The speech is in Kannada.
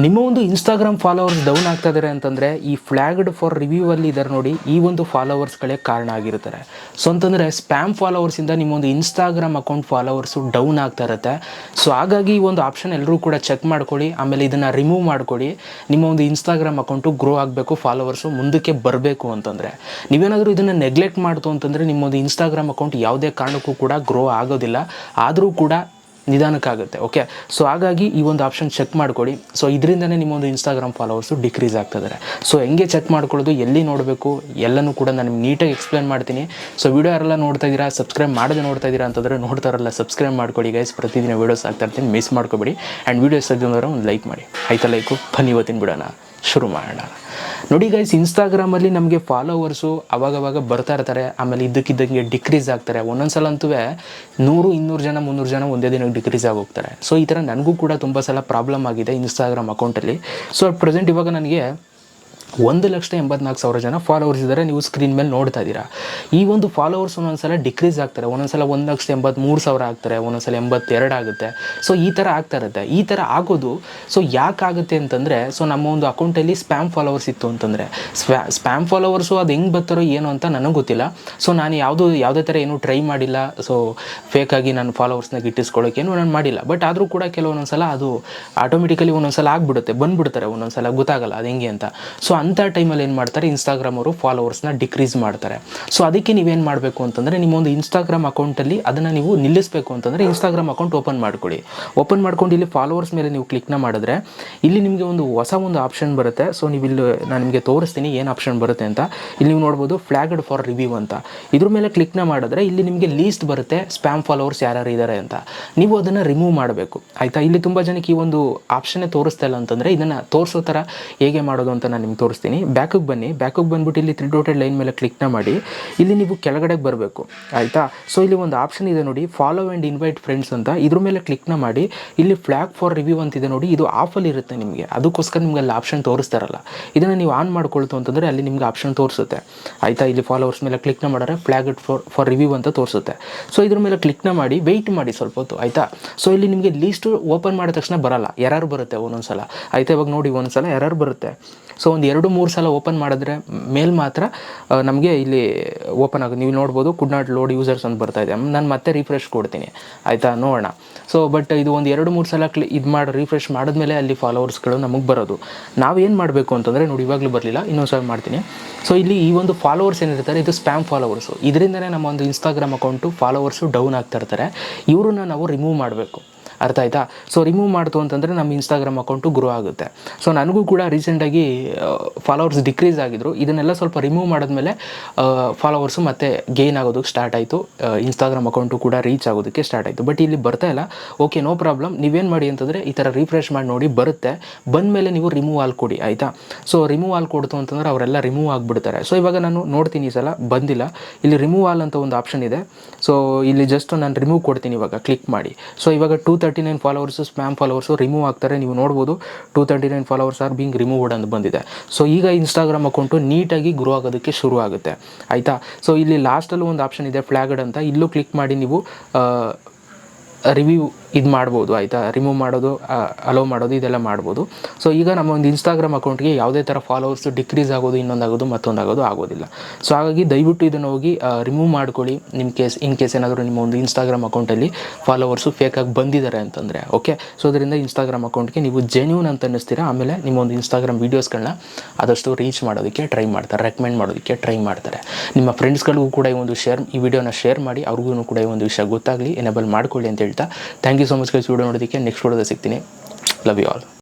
ನಿಮ್ಮ ಒಂದು ಇನ್ಸ್ಟಾಗ್ರಾಮ್ ಫಾಲೋವರ್ಸ್ ಡೌನ್ ಆಗ್ತಾ ಇದ್ದಾರೆ ಅಂತಂದರೆ, ಈ ಫ್ಲ್ಯಾಗ್ಡ್ ಫಾರ್ ರಿವ್ಯೂ ಅಲ್ಲಿ ಇದ್ದಾರೆ ನೋಡಿ, ಈ ಒಂದು ಫಾಲೋವರ್ಸ್ಗಳೇ ಕಾರಣ ಆಗಿರ್ತಾರೆ. ಸೊ ಅಂತಂದರೆ ಸ್ಪ್ಯಾಮ್ ಫಾಲೋವರ್ಸಿಂದ ನಿಮ್ಮೊಂದು ಇನ್ಸ್ಟಾಗ್ರಾಮ್ ಅಕೌಂಟ್ ಫಾಲೋವರ್ಸು ಡೌನ್ ಆಗ್ತಾ ಇರುತ್ತೆ. ಸೊ ಹಾಗಾಗಿ ಈ ಒಂದು ಆಪ್ಷನ್ ಎಲ್ಲರೂ ಕೂಡ ಚೆಕ್ ಮಾಡ್ಕೊಳ್ಳಿ, ಆಮೇಲೆ ಇದನ್ನು ರಿಮೂವ್ ಮಾಡ್ಕೊಳ್ಳಿ. ನಿಮ್ಮ ಒಂದು ಇನ್ಸ್ಟಾಗ್ರಾಮ್ ಅಕೌಂಟು ಗ್ರೋ ಆಗಬೇಕು ಫಾಲೋವರ್ಸು ಮುಂದಕ್ಕೆ ಬರಬೇಕು ಅಂತಂದರೆ. ನೀವೇನಾದರೂ ಇದನ್ನು ನೆಗ್ಲೆಕ್ಟ್ ಮಾಡ್ತು ಅಂತಂದರೆ ನಿಮ್ಮೊಂದು ಇನ್ಸ್ಟಾಗ್ರಾಮ್ ಅಕೌಂಟ್ ಯಾವುದೇ ಕಾರಣಕ್ಕೂ ಕೂಡ ಗ್ರೋ ಆಗೋದಿಲ್ಲ. ಆದರೂ ಕೂಡ ನಿಧಾನಕ್ಕಾಗುತ್ತೆ ಓಕೆ ಸೊ ಹಾಗಾಗಿ ಈ ಒಂದು ಆಪ್ಷನ್ ಚೆಕ್ ಮಾಡ್ಕೊಳ್ಳಿ ಸೊ ಇದರಿಂದನೇ ನಿಮ್ಮೊಂದು ಇನ್ಸ್ಟಾಗ್ರಾಮ್ ಫಾಲೋವರ್ಸು ಡಿಕ್ರೀಸ್ ಆಗ್ತಿದ್ದಾರೆ ಸೊ ಹೆಂಗೆ ಚೆಕ್ ಮಾಡ್ಕೊಳ್ಳೋದು, ಎಲ್ಲಿ ನೋಡಬೇಕು, ಎಲ್ಲನೂ ಕೂಡ ನಾನು ನೀಟಾಗಿ ಎಕ್ಸ್ಪ್ಲೇನ್ ಮಾಡ್ತೀನಿ. ಸೊ ವಿಡಿಯೋ ಯಾರೆಲ್ಲ ನೋಡ್ತಾ ಇದ್ದೀರಾ ಸಬ್ಸ್ಕ್ರೈಬ್ ಮಾಡದೆ ನೋಡ್ತಾ ಇದ್ದೀರಾ ಅಂತಂದರೆ ನೋಡ್ತಾರಲ್ಲ ಸಬ್ಸ್ಕ್ರೈಬ್ ಮಾಡ್ಕೊಳ್ಳಿ ಗೈಸ್ ಪ್ರತಿದಿನ ವೀಡಿಯೋಸ್ ಆಗ್ತಾ ಇರ್ತೀನಿ ಮಿಸ್ ಮಾಡ್ಕೊಬೇಡಿ. ಆ್ಯಂಡ್ ವೀಡಿಯೋಸ್ ತೆಗೆದ್ರೆ ಒಂದು ಲೈಕ್ ಮಾಡಿ. ಆಯ್ತಾ ಲೈಕು ಬನ್ನಿ ಇವತ್ತಿನ ಬಿಡೋಣ. ಶುರು ಮಾಡೋಣ. ನೋಡಿ ಗೈಸ್ ಇನ್ಸ್ಟಾಗ್ರಾಮಲ್ಲಿ ನಮಗೆ ಫಾಲೋವರ್ಸು ಅವಾಗವಾಗ ಬರ್ತಾ ಇರ್ತಾರೆ, ಆಮೇಲೆ ಇದ್ದಕ್ಕಿದ್ದಂಗೆ ಡಿಕ್ರೀಸ್ ಆಗ್ತಾರೆ. ಒಂದೊಂದು ಸಲ ಅಂತೂ ನೂರು, ಇನ್ನೂರು ಜನ, ಮುನ್ನೂರು ಜನ ಒಂದೇ ದಿನಕ್ಕೆ ಡಿಕ್ರೀಸ್ ಆಗೋಗ್ತಾರೆ. ಸೊ ಈ ಥರ ನನಗೂ ಕೂಡ ತುಂಬ ಸಲ ಪ್ರಾಬ್ಲಮ್ ಆಗಿದೆ ಇನ್ಸ್ಟಾಗ್ರಾಮ್ ಅಕೌಂಟಲ್ಲಿ ಸೊ ಅಟ್ ಪ್ರೆಸೆಂಟ್ ಇವಾಗ ನನಗೆ ಒಂದು ಲಕ್ಷದ ಎಂಬತ್ನಾಲ್ಕು ಸಾವಿರ ಜನ ಫಾಲೋವರ್ಸ್ ಇದ್ದಾರೆ, ನೀವು ಸ್ಕ್ರೀನ್ ಮೇಲೆ ನೋಡ್ತಾ ಇದ್ದೀರಾ. ಈ ಒಂದು ಫಾಲೋವರ್ಸ್ ಒಂದೊಂದ್ಸಲ ಡಿಕ್ರೀಸ್ ಆಗ್ತಾರೆ. ಒಂದೊಂದ್ಸಲ ಒಂದು ಲಕ್ಷದ ಎಂಬತ್ತ್ಮೂರು ಸಾವಿರ ಆಗ್ತಾರೆ, ಒಂದೊಂದ್ಸಲ ಎಂಬತ್ತೆರಡು ಆಗುತ್ತೆ. ಸೊ ಈ ಥರ ಆಗ್ತಾ ಇರುತ್ತೆ. ಈ ಥರ ಆಗೋದು ಸೊ ಯಾಕಾಗುತ್ತೆ ಅಂತಂದರೆ ಸೊ ನಮ್ಮ ಒಂದು ಅಕೌಂಟಲ್ಲಿ ಸ್ಪ್ಯಾಮ್ ಫಾಲೋವರ್ಸ್ ಇತ್ತು ಅಂತಂದರೆ. ಸ್ಪ್ಯಾ ಸ್ಪ್ಯಾಮ್ ಫಾಲೋವರ್ಸು ಅದು ಹೆಂಗೆ ಬರ್ತಾರೋ ಏನು ಅಂತ ನನಗೆ ಗೊತ್ತಿಲ್ಲ. ಸೊ ನಾನು ಯಾವುದು, ಯಾವುದೇ ಥರ ಏನೂ ಟ್ರೈ ಮಾಡಿಲ್ಲ. ಸೊ ಫೇಕಾಗಿ ನಾನು ಫಾಲೋವರ್ಸ್ನ ಗಿಟ್ಟಿಸ್ಕೊಳ್ಳೋಕ್ಕೇನು ನಾನು ಮಾಡಿಲ್ಲ. ಬಟ್ ಆದರೂ ಕೂಡ ಕೆಲವೊಂದೊಂದ್ಸಲ ಅದು ಆಟೋಮೆಟಿಕಲಿ ಒಂದೊಂದ್ಸಲ ಆಗಿಬಿಡುತ್ತೆ. ಬಂದ್ಬಿಡ್ತಾರೆ ಒಂದೊಂದು ಸಲ ಗೊತ್ತಾಗಲ್ಲ ಅದು ಹೆಂಗೆ ಅಂತ. ಸೊ ಅಂಥ ಟೈಮಲ್ಲಿ ಏನು ಮಾಡ್ತಾರೆ ಇನ್ಸ್ಟಾಗ್ರಾಮ್ ಅವರು ಫಾಲೋವರ್ಸ್ನ ಡಿಕ್ರೀಸ್ ಮಾಡ್ತಾರೆ. ಸೊ ಅದಕ್ಕೆ ನೀವೇನು ಮಾಡಬೇಕು ಅಂತಂದರೆ, ನಿಮ್ಮೊಂದು ಇನ್ಸ್ಟಾಗ್ರಾಮ್ ಅಕೌಂಟಲ್ಲಿ ಅದನ್ನು ನೀವು ನಿಲ್ಲಿಸಬೇಕು ಅಂತಂದರೆ ಇನ್ಸ್ಟಾಗ್ರಾಮ್ ಅಕೌಂಟ್ ಓಪನ್ ಮಾಡ್ಕೊಳ್ಳಿ. ಓಪನ್ ಮಾಡ್ಕೊಂಡು ಇಲ್ಲಿ ಫಾಲೋವರ್ಸ್ ಮೇಲೆ ನೀವು ಕ್ಲಿಕ್ನ ಮಾಡಿದ್ರೆ, ಇಲ್ಲಿ ನಿಮಗೆ ಒಂದು ಹೊಸ ಒಂದು ಆಪ್ಷನ್ ಬರುತ್ತೆ. ಸೊ ನೀವು ಇಲ್ಲಿ ನಾನು ನಿಮಗೆ ತೋರಿಸ್ತೀನಿ ಏನು ಆಪ್ಷನ್ ಬರುತ್ತೆ ಅಂತ. ಇಲ್ಲಿ ನೀವು ನೋಡ್ಬೋದು ಫ್ಲಾಗ್ಡ್ ಫಾರ್ ರಿವ್ಯೂ ಅಂತ. ಇದ್ರ ಮೇಲೆ ಕ್ಲಿಕ್ನ ಮಾಡಿದ್ರೆ ಇಲ್ಲಿ ನಿಮಗೆ ಲೀಸ್ಟ್ ಬರುತ್ತೆ ಸ್ಪ್ಯಾಮ್ ಫಾಲೋವರ್ಸ್ ಯಾರ್ಯಾರು ಇದ್ದಾರೆ ಅಂತ. ನೀವು ಅದನ್ನು ರಿಮೂವ್ ಮಾಡಬೇಕು. ಆಯಿತಾ? ಇಲ್ಲಿ ತುಂಬ ಜನಕ್ಕೆ ಈ ಒಂದು ಆಪ್ಷನ್ನೇ ತೋರಿಸ್ತಾ ಇಲ್ಲ ಅಂತಂದರೆ ಇದನ್ನು ತೋರಿಸೋ ಥರ ಹೇಗೆ ಮಾಡೋದು ಅಂತ ನಾನು ನಿಮ್ಗೆ ತೋರಿಸ್ತೀನಿ. ಬ್ಯಾಕಿಗೆ ಬನ್ನಿ. ಬ್ಯಾಕಿಗೆ ಬಂದ್ಬಿಟ್ಟು ಇಲ್ಲಿ ತ್ರೀ ಡೋಟೆಡ್ ಲೈನ್ ಮೇಲೆ ಕ್ಲಿಕ್ನ ಮಾಡಿ. ಇಲ್ಲಿ ನೀವು ಕೆಳಗಡೆಗೆ ಬರಬೇಕು. ಆಯಿತಾ? ಸೊ ಇಲ್ಲಿ ಒಂದು ಆಪ್ಷನ್ ಇದೆ ನೋಡಿ. ಫಾಲೋ ಆ್ಯಂಡ್ ಇನ್ವೈಟ್ ಫ್ರೆಂಡ್ಸ್ ಅಂತ. ಇದ್ರ ಮೇಲೆ ಕ್ಲಿಕ್ನ ಮಾಡಿ. ಇಲ್ಲಿ ಫ್ಲ್ಯಾಗ್ ಫಾರ್ ರಿವ್ಯೂ ಅಂತಿದೆ ನೋಡಿ. ಇದು ಆಫಲ್ಲಿ ಇರುತ್ತೆ ನಿಮಗೆ. ಅದಕ್ಕೋಸ್ಕರ ನಿಮ್ಗೆ ಅಲ್ಲಿ ಆಪ್ಷನ್ ತೋರಿಸ್ತಾರಲ್ಲ. ಇದನ್ನು ನೀವು ಆನ್ ಮಾಡ್ಕೊಳ್ತು ಅಂತಂದರೆ ಅಲ್ಲಿ ನಿಮ್ಗೆ ಆಪ್ಷನ್ ತೋರಿಸುತ್ತೆ. ಆಯಿತಾ? ಇಲ್ಲಿ ಫಾಲೋವರ್ಸ್ ಮೇಲೆ ಕ್ಲಿಕ್ನ ಮಾಡಿದ್ರೆ ಫ್ಲ್ಯಾಗ್ ಫಾರ್ ಫಾರ್ ರಿವ್ಯೂ ಅಂತ ತೋರಿಸುತ್ತೆ. ಸೊ ಇದ್ರ ಮೇಲೆ ಕ್ಲಿಕ್ನ ಮಾಡಿ. ವೆಯ್ಟ್ ಮಾಡಿ ಸ್ವಲ್ಪ ಹೊತ್ತು. ಆಯಿತಾ? ಸೊ ಇಲ್ಲಿ ನಿಮಗೆ ಲೀಸ್ಟು ಓಪನ್ ಮಾಡಿದ ತಕ್ಷಣ ಬರಲ್ಲ. ಯಾರು ಬರುತ್ತೆ ಒಂದೊಂದು ಸಲ ಆಯಿತಾ? ಇವಾಗ ನೋಡಿ ಒಂದು ಸಲ ಯಾರು ಬರುತ್ತೆ. ಸೊ ಒಂದು ಎರಡು ಮೂರು ಸಲ ಓಪನ್ ಮಾಡಿದ್ರೆ ಮೇಲ್ ಮಾತ್ರ ನಮಗೆ ಇಲ್ಲಿ ಓಪನ್ ಆಗೋದು ನೀವು ನೋಡ್ಬೋದು ಕುಡ್ ನಾಟ್ ಲೋಡ್ ಯೂಸರ್ಸ್ ಅಂತ ಬರ್ತಾ ಇದೆ. ನಾನು ಮತ್ತೆ ರಿಫ್ರೆಶ್ ಕೊಡ್ತೀನಿ. ಆಯಿತಾ? ನೋಡೋಣ. ಸೊ ಬಟ್ ಇದು ಒಂದು ಎರಡು ಮೂರು ಸಲ ಕ್ಲಿ ಇದು ಮಾಡಿ ರಿಫ್ರೆಶ್ ಮಾಡಿದ್ಮೇಲೆ ಅಲ್ಲಿ ಫಾಲೋವರ್ಸ್ಗಳು ನಮಗೆ ಬರೋದು. ನಾವೇನು ಮಾಡಬೇಕು ಅಂತಂದರೆ, ನೋಡಿ, ಇವಾಗಲೂ ಬರಲಿಲ್ಲ, ಇನ್ನೊಂದು ಸಲ ಮಾಡ್ತೀನಿ. ಸೊ ಇಲ್ಲಿ ಈ ಒಂದು ಫಾಲೋವರ್ಸ್ ಏನಿರ್ತಾರೆ, ಇದು ಸ್ಪ್ಯಾಮ್ ಫಾಲೋವರ್ಸು ಇದರಿಂದನೇ ನಮ್ಮ ಒಂದು ಇನ್ಸ್ಟಾಗ್ರಾಮ್ ಅಕೌಂಟು ಫಾಲೋವರ್ಸು ಡೌನ್ ಆಗ್ತಾ ಇರ್ತಾರೆ. ಇವ್ರನ್ನ ನಾವು ರಿಮೂವ್ ಮಾಡಬೇಕು. ಅರ್ಥ ಆಯ್ತಾ? ಸೊ ರಿಮೂವ್ ಮಾಡ್ತು ಅಂತಂದರೆ ನಮ್ಮ ಇನ್ಸ್ಟಾಗ್ರಾಮ್ ಅಕೌಂಟು ಗ್ರೋ ಆಗುತ್ತೆ. ಸೊ ನನಗೂ ಕೂಡ ರೀಸೆಂಟಾಗಿ ಫಾಲೋವರ್ಸ್ ಡಿಕ್ರೀಸ್ ಆಗಿದ್ರು. ಇದನ್ನೆಲ್ಲ ಸ್ವಲ್ಪ ರಿಮೂವ್ ಮಾಡಿದ್ಮೇಲೆ ಫಾಲೋವರ್ಸು ಮತ್ತೆ ಗೇನ್ ಆಗೋದಕ್ಕೆ ಸ್ಟಾರ್ಟ್ ಆಯಿತು. ಇನ್ಸ್ಟಾಗ್ರಾಮ್ ಅಕೌಂಟು ಕೂಡ ರೀಚ್ ಆಗೋದಕ್ಕೆ ಸ್ಟಾರ್ಟ್ ಆಯಿತು. ಬಟ್ ಇಲ್ಲಿ ಬರ್ತಾ ಇಲ್ಲ. ಓಕೆ ನೋ ಪ್ರಾಬ್ಲಮ್ ನೀವೇನು ಮಾಡಿ ಅಂತಂದರೆ ಈ ಥರ ರಿಫ್ರೆಶ್ ಮಾಡಿ ನೋಡಿ ಬರುತ್ತೆ. ಬಂದಮೇಲೆ ನೀವು ರಿಮೂವ್ ಆಲ್ ಕೊಡಿ, ಆಯಿತಾ? ಸೊ ರಿಮೂವ್ ಆಲ್ ಕೊಡ್ತು ಅಂತಂದರೆ ಅವರೆಲ್ಲ ರಿಮೂವ್ ಆಗಿಬಿಡ್ತಾರೆ. ಸೊ ಇವಾಗ ನಾನು ನೋಡ್ತೀನಿ ಈ ಸಲ, ಬಂದಿಲ್ಲ. ಇಲ್ಲಿ ರಿಮೂವ್ ಆಲ್ ಅಂತ ಒಂದು ಆಪ್ಷನ್ ಇದೆ. ಸೊ ಇಲ್ಲಿ ಜಸ್ಟ್ ನಾನು ರಿಮೂವ್ ಕೊಡ್ತೀನಿ ಇವಾಗ ಕ್ಲಿಕ್ ಮಾಡಿ. ಸೊ ಇವಾಗ two nine followers spam followers remove ಆಗ್ತಾರೆ. ನೀವು ನೋಡ್ಬೋದು two thirty nine followers are being removed ಅಂತ ಬಂದಿದೆ. ಸೊ ಈಗ ಇನ್ಸ್ಟಾಗ್ರಾಮ್ ಅಕೌಂಟು ನೀಟಾಗಿ ಗ್ರೋ ಆಗೋದಕ್ಕೆ ಶುರು ಆಗುತ್ತೆ. ಆಯಿತಾ? ಸೊ ಇಲ್ಲಿ ಲಾಸ್ಟಲ್ಲೂ ಒಂದು ಆಪ್ಷನ್ ಇದೆ ಫ್ಲ್ಯಾಗಡ್ ಅಂತ. ಇಲ್ಲೂ ಕ್ಲಿಕ್ ಮಾಡಿ ನೀವು ರಿವ್ಯೂ ಇದು ಮಾಡ್ಬೋದು, ಆಯಿತಾ? ರಿಮೂವ್ ಮಾಡೋದು ಅಲೋ ಮಾಡೋದು, ಇದೆಲ್ಲ ಮಾಡ್ಬೋದು. ಸೊ ಈಗ ನಮ್ಮ ಒಂದು ಇನ್ಸ್ಟಾಗ್ರಾಮ್ ಅಕೌಂಟ್ಗೆ ಯಾವುದೇ ಥರ ಫಾಲೋವರ್ಸ್ ಡಿಕ್ರೀಸ್ ಆಗೋದು, ಇನ್ನೊಂದಾಗೋದು, ಮತ್ತೊಂದಾಗೋದು ಆಗೋದಿಲ್ಲ. ಸೊ ಹಾಗಾಗಿ ದಯವಿಟ್ಟು ಇದನ್ನು ಹೋಗಿ ರಿಮೂವ್ ಮಾಡ್ಕೊಳ್ಳಿ ನಿಮ್ಮ ಕೇಸ್ ಇನ್ ಕೇಸ್ ಏನಾದರೂ ನಿಮ್ಮ ಒಂದು ಇನ್ಸ್ಟಾಗ್ರಾಮ್ ಅಕೌಂಟಲ್ಲಿ ಫಾಲೋವರ್ಸು ಫೇಕಾಗಿ ಬಂದಿದ್ದಾರೆ ಅಂತಂದರೆ ಓಕೆ ಸೊ ಅದರಿಂದ ಇನ್ಸ್ಟಾಗ್ರಾಮ್ ಅಕೌಂಟ್ಗೆ ನೀವು ಜೆನ್ಯೂನ್ ಅಂತ ಅನ್ನಿಸ್ತೀರಾ? ಆಮೇಲೆ ನಿಮ್ಮ ಒಂದು ಇನ್ಸ್ಟಾಗ್ರಾಮ್ ವೀಡಿಯೋಸ್ಗಳನ್ನ ಆದಷ್ಟು ರೀಚ್ ಮಾಡೋದಕ್ಕೆ ಟ್ರೈ ಮಾಡ್ತಾರೆ ರೆಕಮೆಂಡ್ ಮಾಡೋದಕ್ಕೆ ಟ್ರೈ ಮಾಡ್ತಾರೆ. ನಿಮ್ಮ ಫ್ರೆಂಡ್ಸ್ಗಳಿಗೂ ಕೂಡ ಈ ಒಂದು ಶೇರ್ ಈ ವಿಡಿಯೋನ ಶೇರ್ ಮಾಡಿ, ಅವ್ರಿಗೂ ಕೂಡ ಈ ಒಂದು ವಿಷಯ ಗೊತ್ತಾಗಲಿ ಎನೇಬಲ್ ಮಾಡ್ಕೊಳ್ಳಿ ಅಂತ ಹೇಳ್ತಾ thank you so much guys video ನೋಡೋದಕ್ಕೆ ನೆಕ್ಸ್ಟ್ ವಿಡಿಯೋದಲ್ಲಿ ಸಿಗ್ತೀನಿ. Love you all